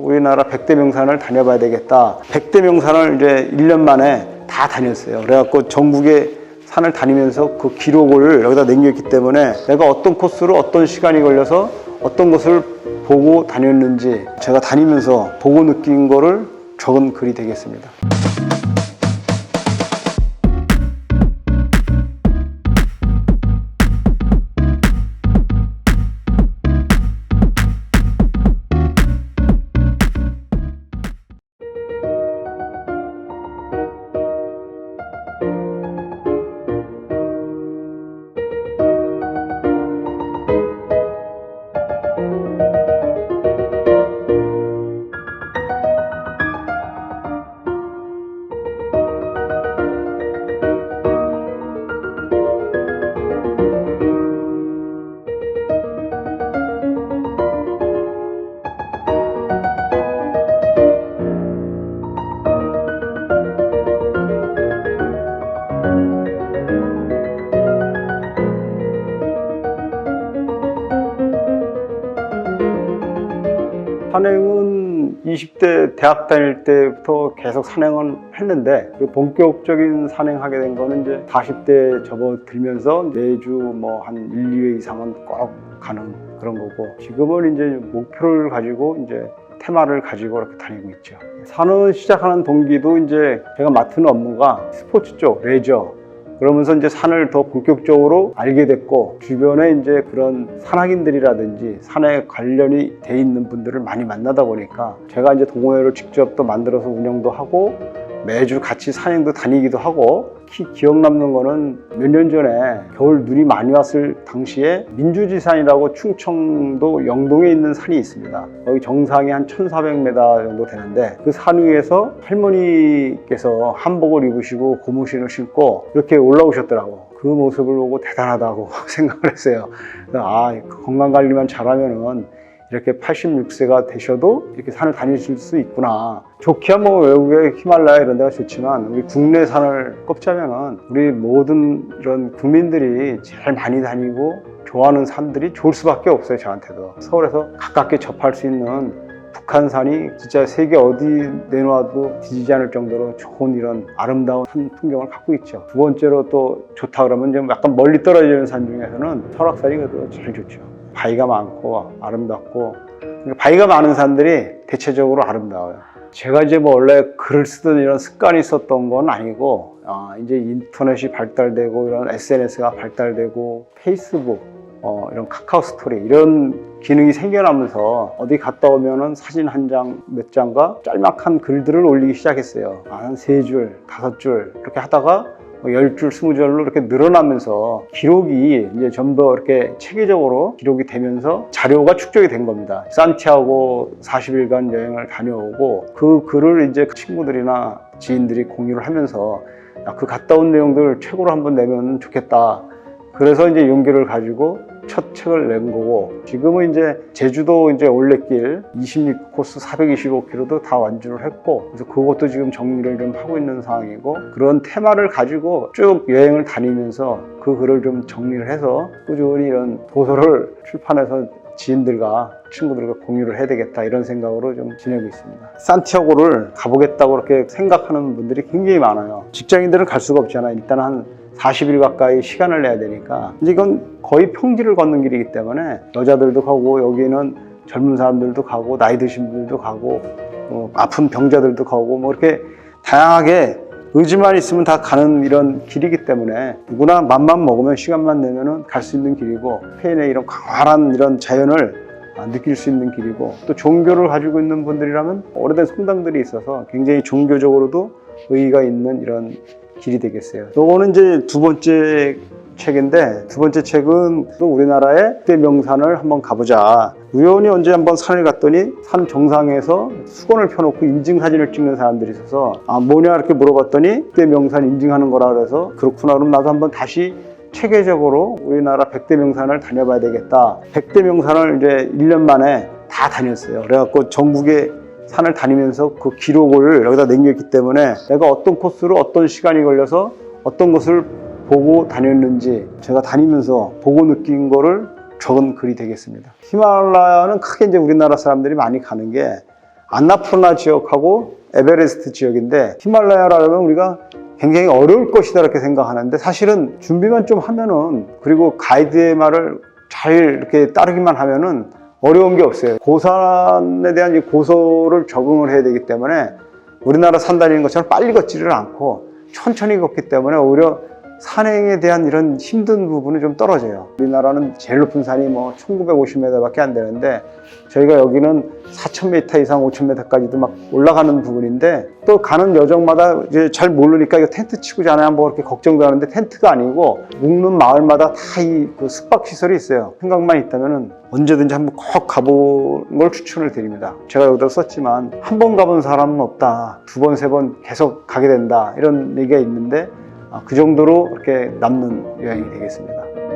우리나라 100대 명산을 다녀봐야 되겠다. 100대 명산을 이제 1년 만에 다 다녔어요. 그래갖고 전국의 산을 다니면서 그 기록을 여기다 남겼기 때문에 내가 어떤 코스로 어떤 시간이 걸려서 어떤 것을 보고 다녔는지 제가 다니면서 보고 느낀 거를 적은 글이 되겠습니다. 산행은 20대 대학 다닐 때부터 계속 산행은 했는데 그 본격적인 산행하게 된 거는 이제 40대 접어들면서 매주 뭐 한 1, 2회 이상은 꼭 가는 그런 거고 지금은 이제 목표를 가지고 이제 테마를 가지고 이렇게 다니고 있죠. 산을 시작하는 동기도 이제 제가 맡은 업무가 스포츠 쪽, 레저, 그러면서 이제 산을 더 본격적으로 알게 됐고 주변에 이제 그런 산악인들이라든지 산에 관련이 돼 있는 분들을 많이 만나다 보니까 제가 이제 동호회를 직접 또 만들어서 운영도 하고 매주 같이 산행도 다니기도 하고 특히 기억 남는 거는 몇 년 전에 겨울 눈이 많이 왔을 당시에 민주지산이라고 충청도 영동에 있는 산이 있습니다. 거기 정상이 한 1400m 정도 되는데 그 산 위에서 할머니께서 한복을 입으시고 고무신을 신고 이렇게 올라오셨더라고. 그 모습을 보고 대단하다고 생각을 했어요. 아, 건강 관리만 잘하면은 이렇게 86세가 되셔도 이렇게 산을 다니실 수 있구나. 좋게 뭐 외국의 히말라야 이런 데가 좋지만 우리 국내 산을 꼽자면은 우리 모든 이런 국민들이 제일 많이 다니고 좋아하는 산들이 좋을 수밖에 없어요 저한테도. 서울에서 가깝게 접할 수 있는 북한산이 진짜 세계 어디 내놔도 뒤지지 않을 정도로 좋은 이런 아름다운 산 풍경을 갖고 있죠. 두 번째로 또 좋다 그러면 좀 약간 멀리 떨어지는 산 중에서는 설악산이 그래도 제일 좋죠 바위가 많고 아름답고 그러니까 바위가 많은 산들이 대체적으로 아름다워요. 제가 이제 뭐 원래 글을 쓰던 이런 습관이 있었던 건 아니고 아, 이제 인터넷이 발달되고 이런 SNS가 발달되고 페이스북 어, 이런 카카오 스토리 이런 기능이 생겨나면서 어디 갔다 오면은 사진 한 장 몇 장과 짤막한 글들을 올리기 시작했어요. 한 세 줄, 다섯 줄 이렇게 하다가 뭐 10줄, 20줄로 이렇게 늘어나면서 기록이 이제 좀더 이렇게 체계적으로 기록이 되면서 자료가 축적이 된 겁니다. 산티아고 40일간 여행을 다녀오고 그 글을 이제 친구들이나 지인들이 공유를 하면서 야, 그 갔다 온 내용들 책으로 한번 내면 좋겠다. 그래서 이제 용기를 가지고 첫 책을 낸 거고 지금은 이제 제주도 이제 올레길 26코스 425km도 다 완주를 했고 그래서 그것도 지금 정리를 좀 하고 있는 상황이고 그런 테마를 가지고 쭉 여행을 다니면서 그 글을 좀 정리를 해서 꾸준히 이런 도서를 출판해서 지인들과 친구들과 공유를 해야 되겠다 이런 생각으로 좀 지내고 있습니다. 산티아고를 가보겠다고 그렇게 생각하는 분들이 굉장히 많아요. 직장인들은 갈 수가 없잖아요. 일단 한 40일 가까이 시간을 내야 되니까 이제 이건 거의 평지를 걷는 길이기 때문에 여자들도 가고 여기는 젊은 사람들도 가고 나이 드신 분들도 가고 어, 아픈 병자들도 가고 뭐 이렇게 다양하게 의지만 있으면 다 가는 이런 길이기 때문에 누구나 맘만 먹으면 시간만 내면은 갈 수 있는 길이고 스페인의 이런 광활한 이런 자연을 아, 느낄 수 있는 길이고 또 종교를 가지고 있는 분들이라면 오래된 성당들이 있어서 굉장히 종교적으로도 의의가 있는 이런 길이 되겠어요. 요거는 이제 두 번째 책인데 두 번째 책은 또 우리나라의 때 명산을 한번 가보자. 우연히 언제 한번 산을 갔더니 산 정상에서 수건을 펴놓고 인증 사진을 찍는 사람들이 있어서 아 뭐냐 이렇게 물어봤더니 때 명산 인증하는 거라 그래서 그렇구나 그럼 나도 한번 다시 체계적으로 우리나라 100대 명산을 다녀봐야 되겠다. 100대 명산을 이제 1년 만에 다 다녔어요. 그래갖고 전국에 산을 다니면서 그 기록을 여기다 남겼기 때문에 내가 어떤 코스로 어떤 시간이 걸려서 어떤 것을 보고 다녔는지 제가 다니면서 보고 느낀 거를 적은 글이 되겠습니다. 히말라야는 크게 이제 우리나라 사람들이 많이 가는 게 안나푸르나 지역하고 에베레스트 지역인데 히말라야라면 우리가 굉장히 어려울 것이다 이렇게 생각하는데 사실은 준비만 좀 하면은 그리고 가이드의 말을 잘 이렇게 따르기만 하면은 어려운 게 없어요. 고산에 대한 이 고소를 적응을 해야 되기 때문에 우리나라 산 다니는 것처럼 빨리 걷지를 않고 천천히 걷기 때문에 오히려 산행에 대한 이런 힘든 부분은 좀 떨어져요. 우리나라는 제일 높은 산이 뭐 1950m밖에 안 되는데 저희가 여기는 4,000m 이상 5,000m까지도 막 올라가는 부분인데 또 가는 여정마다 이제 잘 모르니까 이거 텐트 치고 자나요? 뭐 이렇게 걱정도 하는데 텐트가 아니고 묵는 마을마다 다 이 그 숙박 시설이 있어요. 생각만 있다면은 언제든지 한번 꼭 가보는 걸 추천을 드립니다. 제가 여기다 썼지만 한 번 가본 사람은 없다. 두 번, 세 번 계속 가게 된다. 이런 얘기가 있는데 아, 그 정도로 이렇게 남는 여행이 되겠습니다.